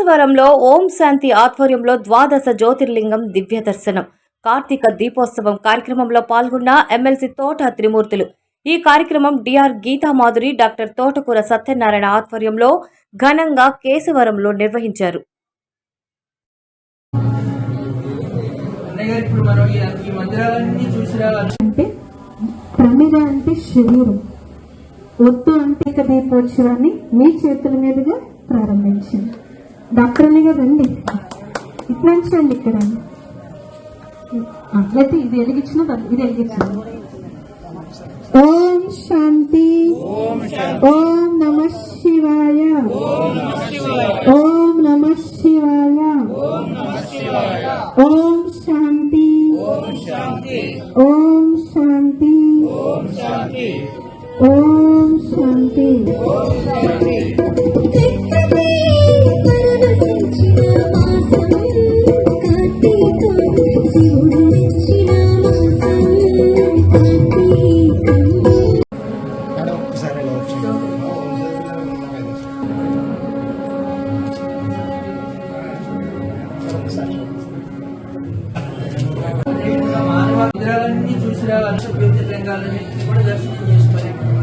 కేశవరంలో ఓం శాంతి ఆధ్వర్యంలో ద్వాదశ జ్యోతిర్లింగం దివ్య దర్శనం. కార్తీక దీపోత్సవం కార్యక్రమంలో పాల్గొన్న ఎమ్మెల్సీ తోట త్రిమూర్తులు. ఈ కార్యక్రమం డిఆర్ గీతామాధురి డాక్టర్ తోటకూర సత్యనారాయణ ఆధ్వర్యంలో ఘనంగా కేశవరంలో నిర్వహించారు. అంటే ప్రమిద అంటే శరీరం. ఒత్తు అంటే ఇక దీపోత్సవాన్ని మీ చేతుల మీదుగా ప్రారంభించింది. డాక్టర్ అనే గారు రండి. ఇట్లా రండి ఇక్కడ అట్లయితే ఇది వెలిగించిన ఇది వెలిగించిన ఓం శాంతి. ఓం నమ శివాయ. ఓం నమ శివాయ. ఓం శాంతి. ఓం శాంతి. ఓం శాంతి. ఇప్పుడు మానవ మందిరాలన్నీ చూసి రావాలి జ్యోతిర్లింగాలన్నింటినీ కూడా దర్శనం చేసుకోవాలి